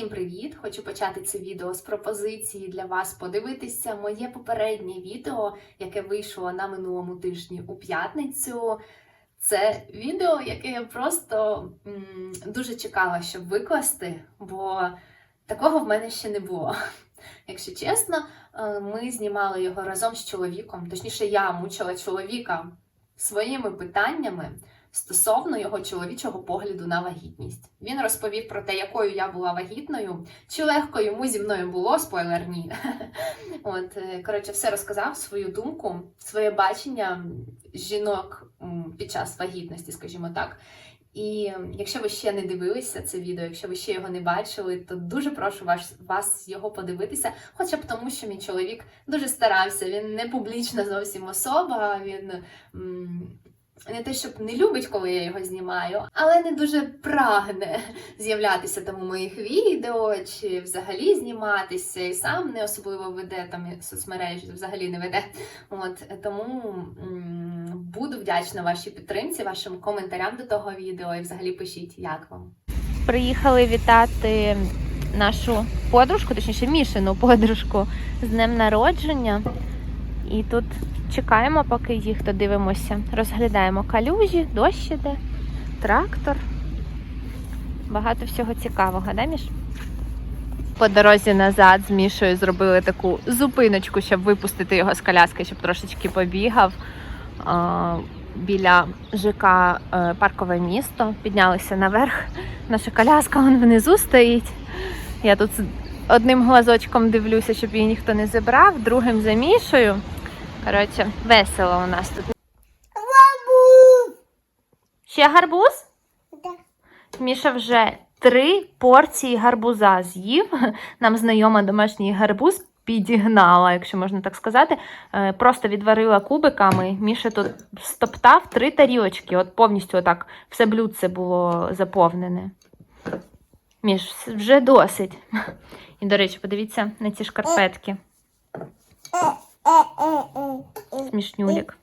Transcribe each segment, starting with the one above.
Всім привіт! Хочу почати це відео з пропозиції для вас подивитися моє попереднє відео, яке вийшло на минулому тижні у п'ятницю. Це відео, яке я просто м, дуже чекала, щоб викласти, бо такого в мене ще не було. Якщо чесно, е, ми знімали його разом з чоловіком. Точніше, я мучила чоловіка своїми питаннями стосовно його чоловічого погляду на вагітність. Він розповів про те, якою я була вагітною, чи легко йому зі мною було, спойлер ні. От, е, коротше, все розказав свою думку, своє бачення жінок під час вагітності, скажімо так. І якщо ви ще не дивилися це відео, якщо ви ще його не бачили, то дуже прошу вас, вас його подивитися, хоча б тому, що мій чоловік дуже старався. Він не публічна зовсім особа, він не те, щоб не любить, коли я його знімаю, але не дуже прагне з'являтися там у моїх відео чи взагалі зніматися, і сам не особливо веде там соцмережі, взагалі не веде. От тому буду вдячна вашій підтримці, вашим коментарям до того відео, і взагалі пишіть, як вам. Приїхали вітати нашу подружку, точніше Мішину подружку з днем народження. І тут чекаємо, поки їх додивимося. Розглядаємо калюжі, дощ іде, трактор. Багато всього цікавого, да, Міш? По дорозі назад з Мішою зробили таку зупиночку, щоб випустити його з коляски, щоб трошечки побігав. Біля ЖК е, паркове місто. Піднялися наверх. Наша коляска вон внизу стоїть. Я тут одним глазочком дивлюся, щоб її ніхто не забрав, другим за Мішою. Коротше, весело у нас тут. Гарбуз! Ще гарбуз? Міша вже три порції гарбуза з'їв. Нам знайома домашній гарбуз підігнала, якщо можна так сказати. Е, Просто відварила кубиками. Міша тут стоптав три тарілочки. От повністю отак все блюдце було заповнене. Міш, вже досить. І, до речі, подивіться на ці шкарпетки. Смішнюлік.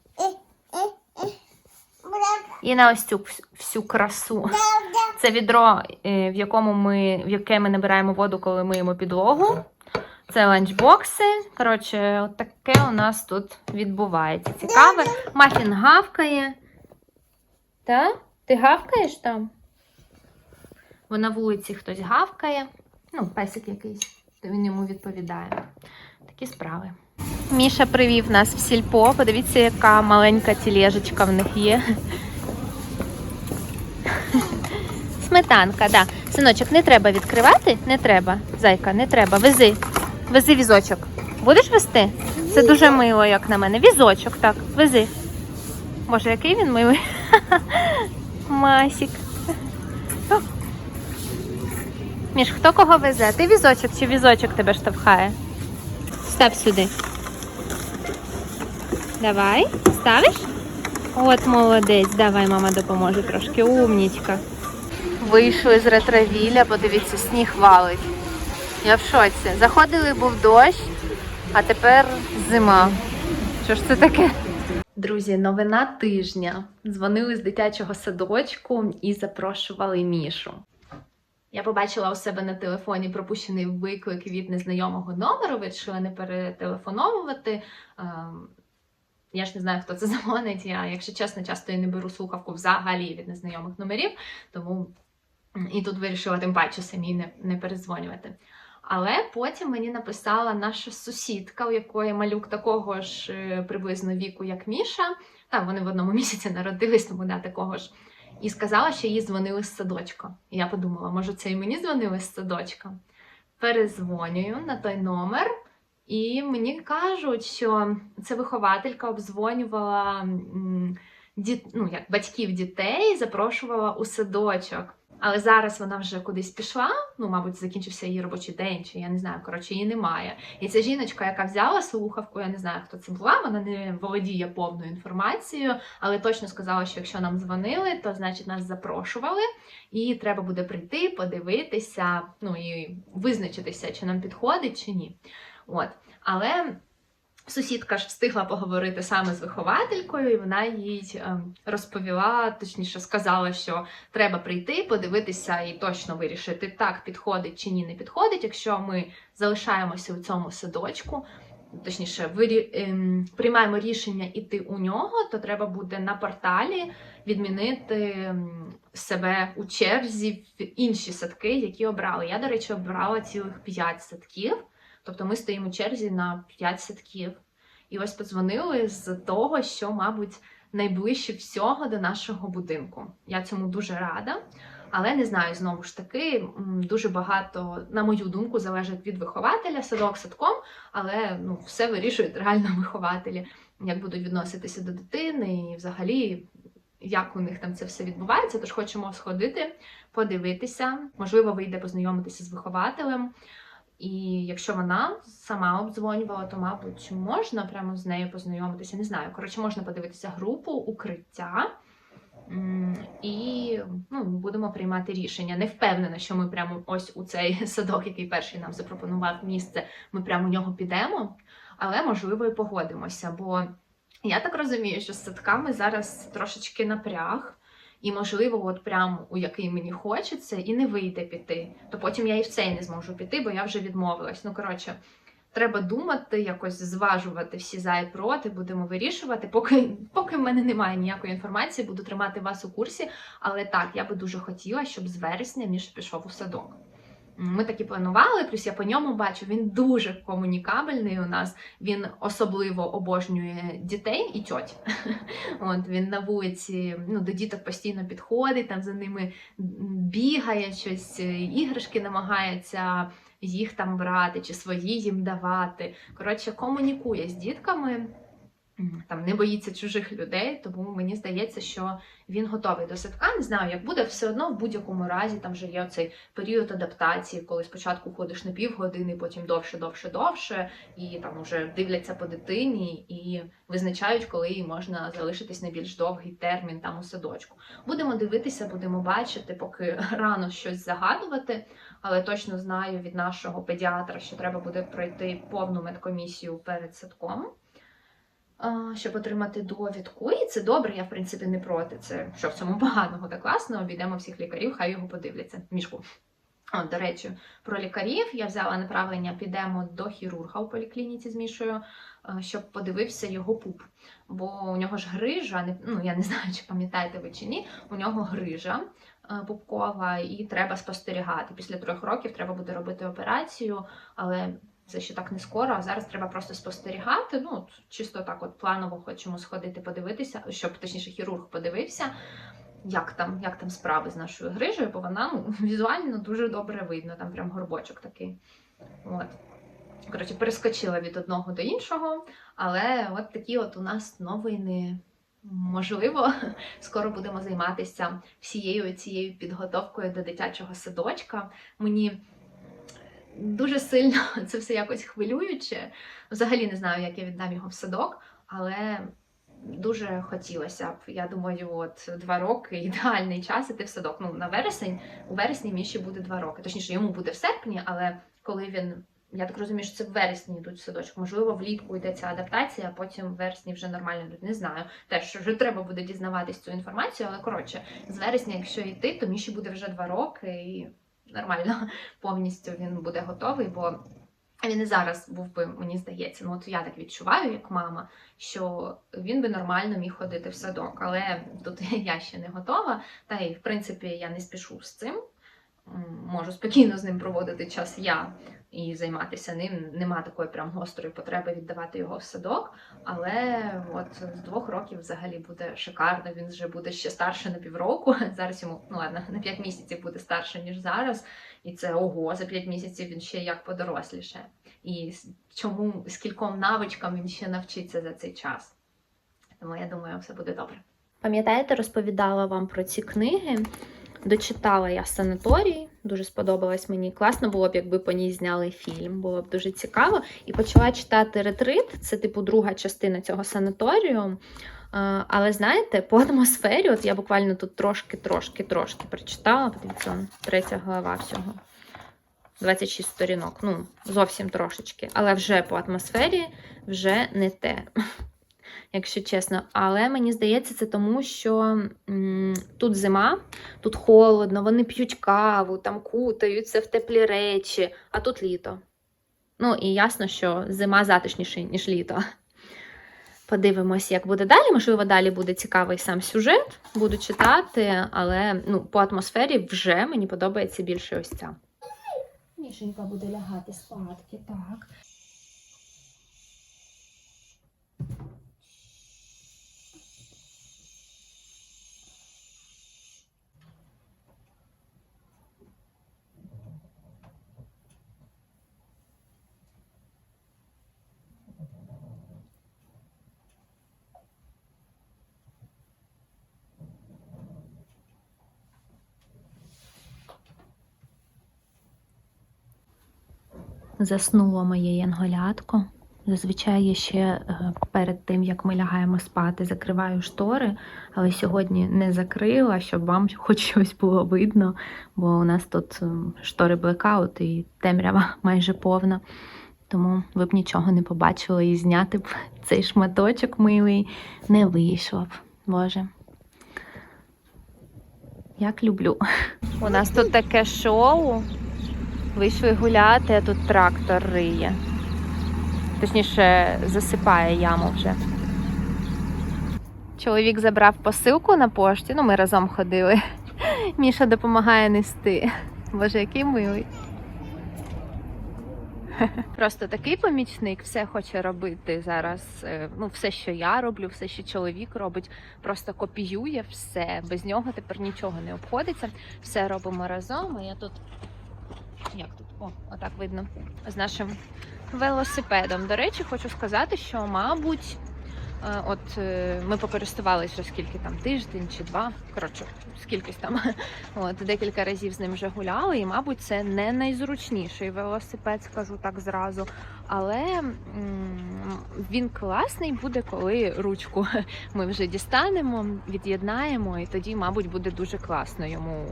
І на ось цю всю красу. Це відро, е, в якому ми, в яке ми набираємо воду, коли миємо підлогу. Це ланчбокси. Коротше, от таке у нас тут відбувається. Цікаве. Мафін гавкає. Та? Ти гавкаєш там? Бо на вулиці хтось гавкає. Ну, песик якийсь, то він йому відповідає. Такі справи. Міша привів нас в сільпо. Подивіться, яка маленька тілежечка в них є. Сметанка, да. Синочок, не треба відкривати? Не треба. Зайка, не треба. Вези. Вези візочок. Будеш вести? Це дуже мило, як на мене. Візочок, так, вези. Боже, який він милий. Масік. Міш, хто кого везе? Ти візочок чи візочок тебе штовхає? Став сюди. Давай, ставиш? От молодець, давай, мама допоможе трошки. Умнічка. Вийшли з ретровіля, подивіться, сніг валить. Я в шоці. Заходили, був дощ, а тепер зима. Що ж це таке? Друзі, новина тижня. Дзвонили з дитячого садочку і запрошували Мішу. Я побачила у себе на телефоні пропущений виклик від незнайомого номеру, вирішила не перетелефоновувати. Я ж не знаю, хто це дзвонить. Я, якщо чесно, часто і не беру слухавку взагалі від незнайомих номерів, тому і тут вирішила тим паче самі не, не перезвонювати. Але потім мені написала наша сусідка, у якої малюк такого ж е, приблизно віку, як Міша. Там вони в одному місяці народились, тому да, такого ж. І сказала, що їй дзвонили з садочка. І я подумала, може, це і мені дзвонили з садочка. Перезвонюю на той номер, і мені кажуть, що це вихователька обдзвонювала м, діт, ну, як батьків дітей, запрошувала у садочок. Але зараз вона вже кудись пішла. Ну, мабуть, закінчився її робочий день, чи я не знаю, коротше, її немає. І ця жіночка, яка взяла слухавку, я не знаю, хто це була, вона не володіє повною інформацією, але точно сказала, що якщо нам дзвонили, то значить нас запрошували, і треба буде прийти, подивитися, ну і визначитися, чи нам підходить, чи ні. От. Але Сусідка ж встигла поговорити саме з вихователькою, і вона їй ем, розповіла, точніше сказала, що треба прийти, подивитися і точно вирішити, так підходить чи ні, не підходить. Якщо ми залишаємося у цьому садочку, точніше, вирі... ем, приймаємо рішення іти у нього, то треба буде на порталі відмінити себе у черзі в інші садки, які обрали. Я, до речі, обрала цілих 5 садків. Тобто ми стоїмо у черзі на 5 садків. І ось подзвонили з того, що, мабуть, найближче всього до нашого будинку. Я цьому дуже рада. Але не знаю, знову ж таки, дуже багато, на мою думку, залежить від вихователя, садок садком, але ну, все вирішують реально вихователі, як будуть відноситися до дитини і взагалі. Як у них там це все відбувається, тож хочемо сходити, подивитися, можливо, вийде познайомитися з вихователем. І якщо вона сама обдзвонювала, то, мабуть, можна прямо з нею познайомитися. Не знаю. Коротше, можна подивитися групу укриття. І ну, будемо приймати рішення. Не впевнена, що ми прямо ось у цей садок, який перший нам запропонував місце, ми прямо у нього підемо, але можливо і погодимося. Бо я так розумію, що з садками зараз трошечки напряг. І, можливо, от прямо у який мені хочеться, і не вийде піти. То потім я і в цей не зможу піти, бо я вже відмовилась. Ну, коротше, треба думати, якось зважувати всі за і проти, будемо вирішувати. Поки, поки в мене немає ніякої інформації, буду тримати вас у курсі. Але так, я би дуже хотіла, щоб з вересня між пішов у садок. Ми таки планували, плюс я по ньому бачу, він дуже комунікабельний у нас. Він особливо обожнює дітей і тьоть. От він на вулиці ну, до діток постійно підходить, там за ними бігає щось, е, іграшки намагається їх там брати чи свої їм давати. Коротше, комунікує з дітками. Там не боїться чужих людей, тому мені здається, що він готовий до садка. Не знаю, як буде, все одно в будь-якому разі там вже є оцей період адаптації, коли спочатку ходиш на півгодини, потім довше, довше, довше, і там вже дивляться по дитині і визначають, коли їй можна залишитись на більш довгий термін там у садочку. Будемо дивитися, будемо бачити, поки рано щось загадувати, але точно знаю від нашого педіатра, що треба буде пройти повну медкомісію перед садком. Щоб отримати довідку, і це добре, я в принципі не проти. Це що в цьому поганого та класно. Обійдемо всіх лікарів, хай його подивляться. Мішку. О, до речі, про лікарів я взяла направлення, підемо до хірурга у поліклініці з Мішою, е, щоб подивився його пуп. Бо у нього ж грижа, ну я не знаю, чи пам'ятаєте ви чи ні, у нього грижа е, пупкова, і треба спостерігати. Після трьох років треба буде робити операцію, але це ще так не скоро. А зараз треба просто спостерігати. Ну, чисто так, от планово хочемо сходити, подивитися, щоб точніше хірург подивився. Як там, як там справи з нашою грижею, бо вона ну, візуально дуже добре видно, там прям горбочок такий. От. Коротше, перескочила від одного до іншого, але от такі от у нас новини. Можливо, скоро будемо займатися всією цією підготовкою до дитячого садочка. Мені дуже сильно це все якось хвилююче. Взагалі не знаю, як я віддам його в садок, але дуже хотілося б. Я думаю, от два роки ідеальний час іти в садок. Ну, на вересень, у вересні Міші буде два роки. Точніше, йому буде в серпні, але коли він. Я так розумію, що це в вересні йдуть в садочок. Можливо, влітку йде ця адаптація, а потім в вересні вже нормально йдуть. Не знаю. Теж вже треба буде дізнаватись цю інформацію, але коротше, з вересня, якщо йти, то Міші буде вже два роки і нормально повністю він буде готовий, бо він і зараз був би, мені здається, ну от я так відчуваю, як мама, що він би нормально міг ходити в садок, але тут я ще не готова. Та й в принципі я не спішу з цим. Можу спокійно з ним проводити час я і займатися ним. Нема такої прям гострої потреби віддавати його в садок. Але от з двох років взагалі буде шикарно. Він вже буде ще старше на півроку. Зараз йому ну ладно, на п'ять місяців буде старше ніж зараз. І це ого, за 5 місяців він ще як подоросліше. І чому скільком навичкам він ще навчиться за цей час. Тому я думаю, все буде добре. Пам'ятаєте, розповідала вам про ці книги. Дочитала я санаторій, дуже сподобалась мені. Класно було б, якби по ній зняли фільм, було б дуже цікаво. І почала читати ретрит, це типу друга частина цього санаторію. Але знаєте, по атмосфері, от я буквально тут трошки, трошки, трошки прочитала. Подивіться, третя глава всього. 26 сторінок. Ну, зовсім трошечки. Але вже по атмосфері вже не те. Якщо чесно, але мені здається, це тому, що м, тут зима, тут холодно, вони п'ють каву, там кутаються в теплі речі, а тут літо. Ну і ясно, що зима затишніша, ніж літо. Подивимось, як буде далі. Можливо, далі буде цікавий сам сюжет, буду читати, але ну, по атмосфері вже мені подобається більше ось ця. Мішенька буде лягати спадки, так. Заснуло моє янголятко. Зазвичай я ще е, перед тим, як ми лягаємо спати, закриваю штори, але сьогодні не закрила, щоб вам хоч щось було видно, бо у нас тут ем, штори блекаут і темрява майже повна. Тому ви б нічого не побачили і зняти б цей шматочок милий не вийшло б. Боже. Як люблю. У нас тут таке шоу. Вийшли гуляти, а тут трактор риє. Точніше, засипає яму вже. Чоловік забрав посилку на пошті, ну ми разом ходили. Міша допомагає нести. Боже, який милий. Просто такий помічник все хоче робити зараз. е, Ну, все, що я роблю, все, що чоловік робить, просто копіює все. Без нього тепер нічого не обходиться. Все робимо разом. А я тут як тут? О, отак видно. З нашим велосипедом. До речі, хочу сказати, що, мабуть, е, от е, ми покористувалися скільки там тиждень чи два. Коротше, скількись там. От декілька разів з ним вже гуляли, і, мабуть, це не найзручніший велосипед, скажу так зразу. Але він класний буде, коли ручку ми вже дістанемо, від'єднаємо, і тоді, мабуть, буде дуже класно йому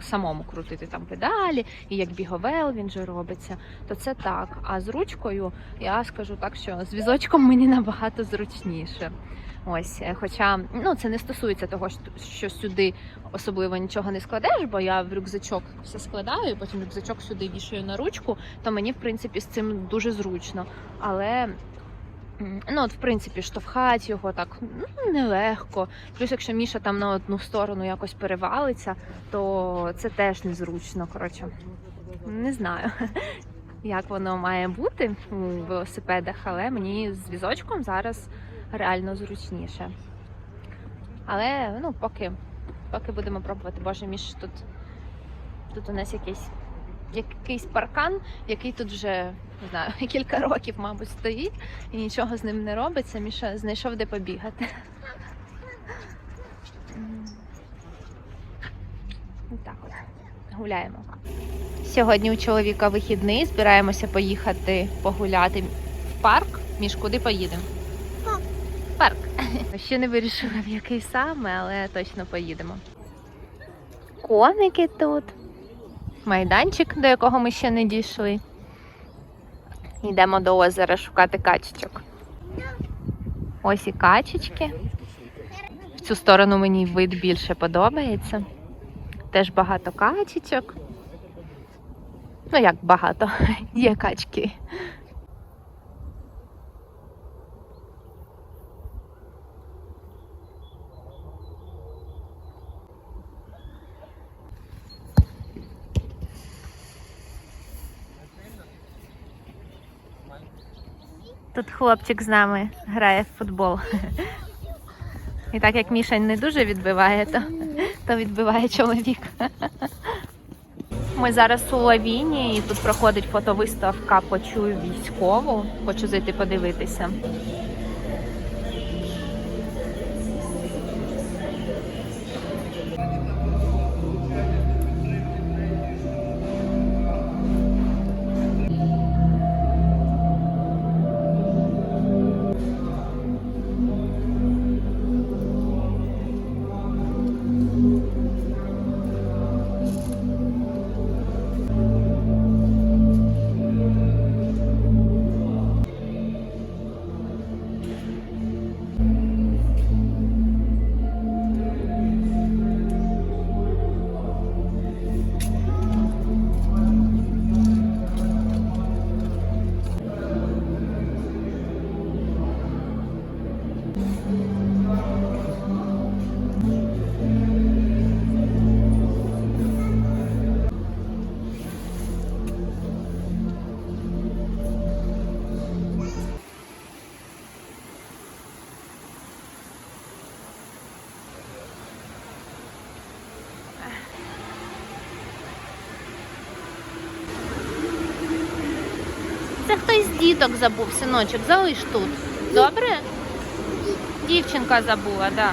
самому крутити там педалі, і як біговел він же робиться, то це так. А з ручкою я скажу так, що з візочком мені набагато зручніше. Ось, е, хоча ну це не стосується того, що- сюди особливо нічого не складеш, бо я в рюкзачок все складаю, потім рюкзачок сюди вішаю на ручку, то мені в принципі з цим дуже зручно. Але ну от в принципі штовхати його так ну, нелегко. Плюс, якщо Міша там на одну сторону якось перевалиться, то це теж незручно. Коротше, не знаю. Як воно має бути у велосипедах, але мені з візочком зараз реально зручніше. Але ну, поки, поки будемо пробувати, боже, між тут, тут у нас якийсь, якийсь паркан, який тут вже не знаю, кілька років, мабуть, стоїть і нічого з ним не робиться. Міша знайшов де побігати. Так от, гуляємо. Сьогодні у чоловіка вихідний, збираємося поїхати погуляти в парк. Між куди поїдемо? Ще не вирішила, в який саме, але точно поїдемо. Коники тут. Майданчик, до якого ми ще не дійшли. Йдемо до озера шукати качечок. Ось і качечки. В цю сторону мені вид більше подобається. Теж багато качечок. Ну, як багато, є качки. Тут хлопчик з нами грає в футбол. І так як Мішень не дуже відбиває, то, то відбиває чоловік. Ми зараз у лавіні і тут проходить фотовиставка Почую військову. Хочу зайти подивитися. Діток забув, синочок, залиш тут. Добре? Дівчинка забула, так. Да.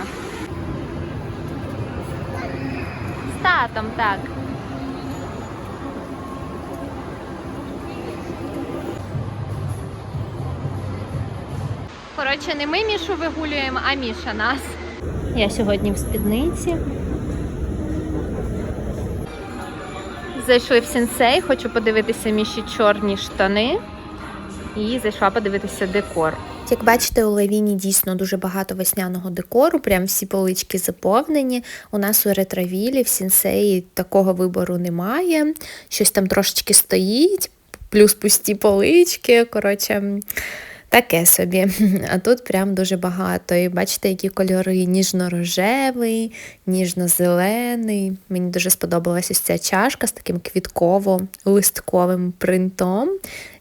З татом, так. Коротше, не ми Мішу вигулюємо, а Міша нас. Я сьогодні в спідниці. Зайшли в сенсей, хочу подивитися Міші чорні штани. І зайшла подивитися декор. Як бачите, у Лавіні дійсно дуже багато весняного декору, прям всі полички заповнені. У нас у ретравілі, в сінсеї такого вибору немає. Щось там трошечки стоїть, плюс пусті полички. Коротше, таке собі. А тут прям дуже багато. І бачите, які кольори ніжно-рожевий, ніжно-зелений. Мені дуже сподобалась ось ця чашка з таким квітково-листковим принтом.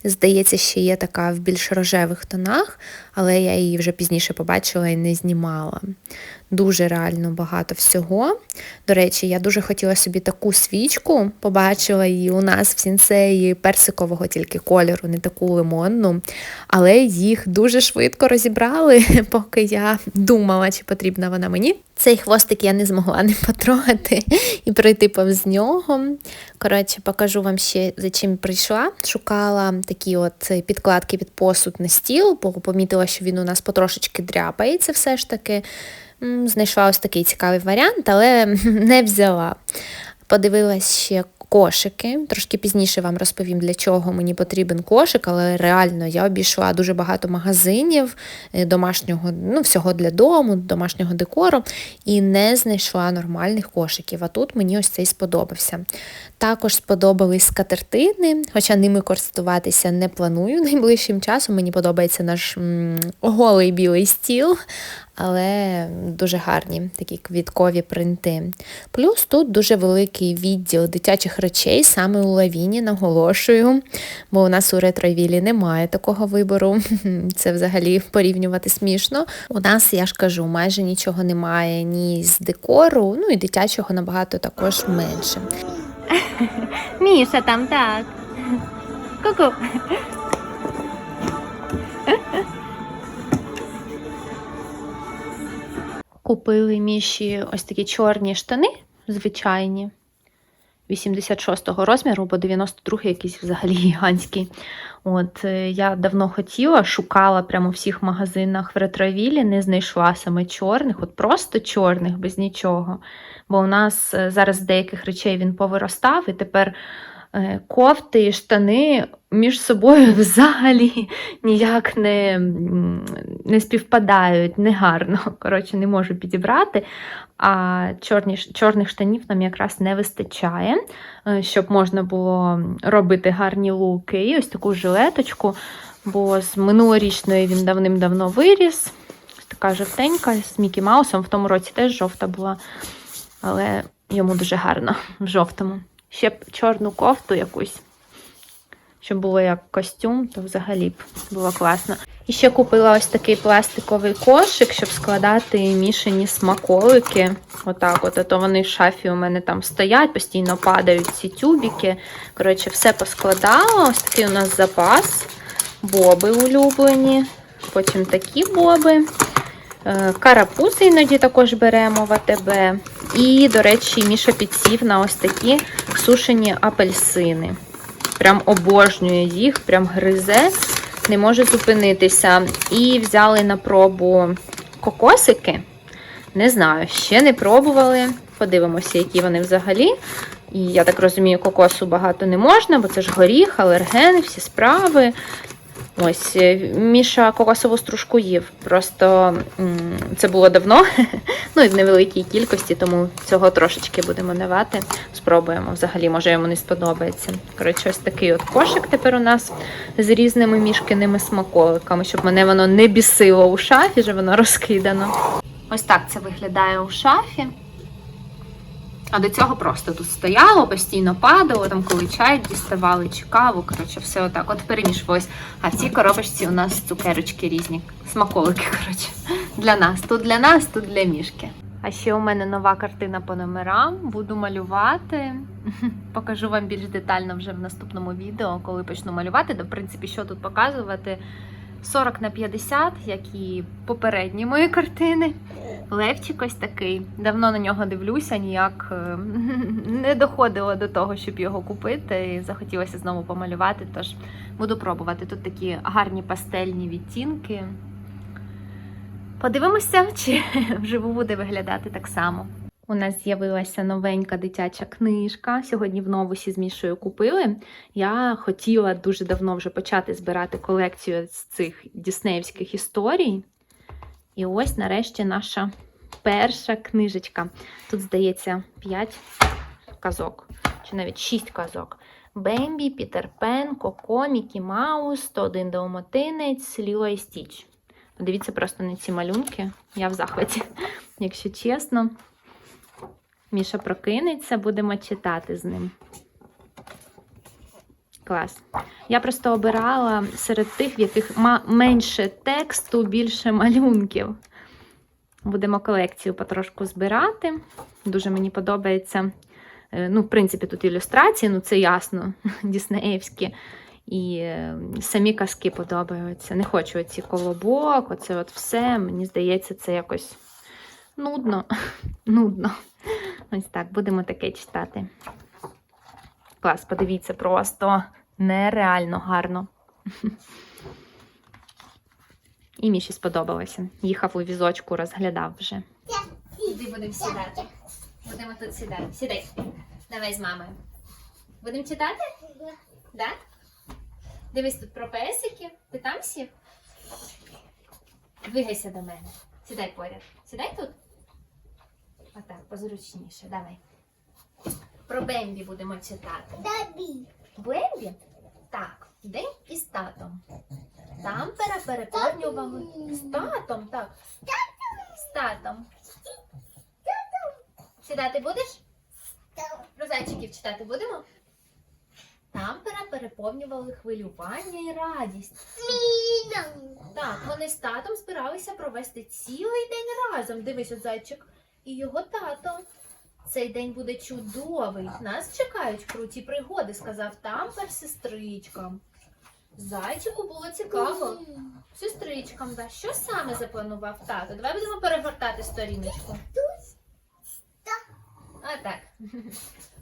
Здається, ще є така в більш рожевих тонах, але я її вже пізніше побачила і не знімала. Дуже реально багато всього. До речі, я дуже хотіла собі таку свічку, побачила її у нас в сінсеї персикового тільки кольору, не таку лимонну. Але їх дуже швидко розібрали, поки я думала, чи потрібна вона мені. Цей хвостик я не змогла не потрогати і пройти повз нього. Коротше, покажу вам ще за чим прийшла. Шукала такі от підкладки під посуд на стіл, бо помітила, що він у нас потрошечки дряпається все ж таки. Знайшла ось такий цікавий варіант, але не взяла. Подивилась ще кошики. Трошки пізніше вам розповім, для чого мені потрібен кошик, але реально я обійшла дуже багато магазинів е, домашнього, ну, всього для дому, домашнього декору, і не знайшла нормальних кошиків. А тут мені ось цей сподобався. Також сподобались скатертини, хоча ними користуватися не планую найближчим часом. Мені подобається наш м, голий білий стіл, але дуже гарні такі квіткові принти. Плюс тут дуже великий відділ дитячих речей, саме у лавіні, наголошую, бо у нас у ретровілі немає такого вибору. Це взагалі порівнювати смішно. У нас, я ж кажу, майже нічого немає ні з декору, ну і дитячого набагато також менше. Міша там так. Ку-ку. Купили Міші ось такі чорні штани, звичайні, 86-го розміру, бо 92-й якийсь взагалі гігантський. От е, я давно хотіла, шукала прямо у всіх магазинах в ретровілі, не знайшла саме чорних, от просто чорних, без нічого. Бо у нас е, зараз деяких речей він повиростав, і тепер кофти і штани між собою взагалі ніяк не, не співпадають, негарно. Коротше, не можу підібрати. А чорні, чорних штанів нам якраз не вистачає, е, щоб можна було робити гарні луки. І ось таку жилеточку, бо з минулорічної він давним-давно виріс. Така жовтенька з Мікі Маусом. В тому році теж жовта була, але йому дуже гарно в жовтому. Ще б чорну кофту якусь, щоб було як костюм, то взагалі б було класно. І ще купила ось такий пластиковий кошик, щоб складати мішані смаколики. Отак, от, а то вони в шафі у мене там стоять, постійно падають ці тюбіки. Коротше, все поскладала. Ось такий у нас запас. Боби улюблені. Потім такі боби. Е, Карапузи іноді також беремо в АТБ. І, до речі, Міша підсів на ось такі сушені апельсини. Прям обожнює їх, прям гризе, не може зупинитися. І взяли на пробу кокосики. Не знаю, ще не пробували. Подивимося, які вони взагалі. І я так розумію, кокосу багато не можна, бо це ж горіх, алерген, всі справи. Ось, е, Міша кокосову стружку їв. Просто це було давно, ну і в невеликій кількості, тому цього трошечки будемо давати. Спробуємо. Взагалі, може йому не сподобається. Коротше, ось такий от кошик тепер у нас з різними мішкиними смаколиками, щоб мене воно не бісило у шафі, що воно розкидано. Ось так це виглядає у шафі. А до цього просто тут стояло, постійно падало, там коли чай діставали чи каву. Коротше, все отак от перемішувалось. А в цій коробочці у нас цукерочки різні, смаколики, коротше, для нас. Тут для нас, тут для мішки. А ще у мене нова картина по номерам. Буду малювати. Покажу вам більш детально вже в наступному відео, коли почну малювати. В принципі, що тут показувати. 40 на 50, як і попередні мої картини. Левчик ось такий. Давно на нього дивлюся, ніяк е, не доходило до того, щоб його купити. І захотілося знову помалювати. Тож буду пробувати. Тут такі гарні пастельні відтінки. Подивимося, чи вживу буде виглядати так само. У нас з'явилася новенька дитяча книжка. Сьогодні в новусі з Мішою купили. Я хотіла дуже давно вже почати збирати колекцію з цих діснеївських історій. І ось нарешті наша перша книжечка. Тут, здається, 5 казок, чи навіть 6 казок. Бембі, Пітер Пен, Коко, Мікі Маус, 101 Далматинець, Ліло і Стіч. Подивіться просто на ці малюнки. Я в захваті, якщо чесно. Міша прокинеться, будемо читати з ним. Клас. Я просто обирала серед тих, в яких менше тексту, більше малюнків. Будемо колекцію потрошку збирати. Дуже мені подобається. Е, Ну, в принципі, тут ілюстрації, ну це ясно, діснеївські. І е, самі казки подобаються. Не хочу оці колобок, оце от все. Мені здається, це якось нудно. Нудно. Ось так, будемо таке читати. Клас, подивіться, просто нереально гарно. І Міші сподобалося. Їхав у візочку, розглядав вже. Іди будемо сідати. Будемо тут сідати. Сідай. Давай з мамою. Будемо читати? Да? Дивись тут про песиків. Ти там сів? Двигайся до мене. Сідай поряд. Сідай тут. Отак, позручніше. Давай. Про Бембі будемо читати. Бембі? Так, день із татом. Там переповнювали. З татом, так. З татом. Сідати будеш? Про зайчиків читати будемо? Тампера переповнювали хвилювання і радість. Так, вони з татом збиралися провести цілий день разом. Дивись, от зайчик і його тато. Цей день буде чудовий. Нас чекають круті пригоди, сказав тампер сестричкам. Зайчику було цікаво. Сестричкам, да. Що саме запланував тато? Давай будемо перегортати сторіночку. А так.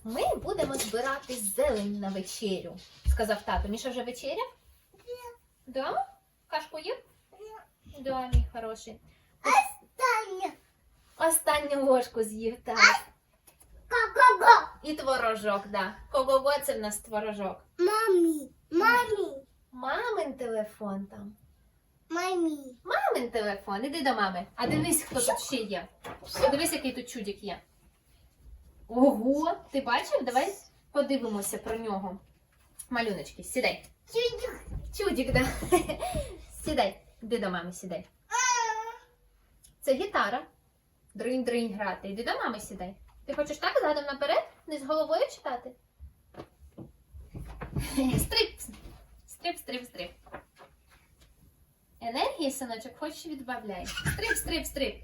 Ми будемо збирати зелень на вечерю, сказав тато. Міша вже вечеряв? Да? Кашку їв? Да, мій хороший. Останню ложку з'їв, так. І творожок, да. Кого це в нас творожок? Мамі, мамі, Мамин телефон там. мамі. Мамин телефон, іди до мами. А дивись, хто тут ще є. Подивись, який тут чудик є. Ого, ти бачив? Давай подивимося про нього. Малюночки, сідай. Чудик, да. Сідай. Іди до мами, сідай. Це гітара. Дринь-дринь грати. Іди до мами сідай. Ти хочеш так задом наперед? Не з головою читати? Стрип. Стрип, стрип, стрип. Енергії, синочок, хочеш відбавляй. Стрип, стрип, стрип.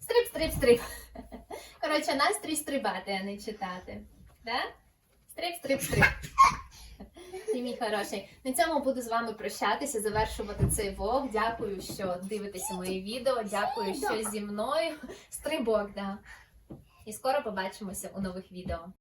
Стрип, стрип, стрип. Коротше, настрій стрибати, а не читати. Да? Стрип, стрип, стрип. Ти мій хороший. На цьому буду з вами прощатися, завершувати цей влог. Дякую, що дивитеся мої відео. Дякую, що зі мною. Стрибок, да. І скоро побачимося у нових відео.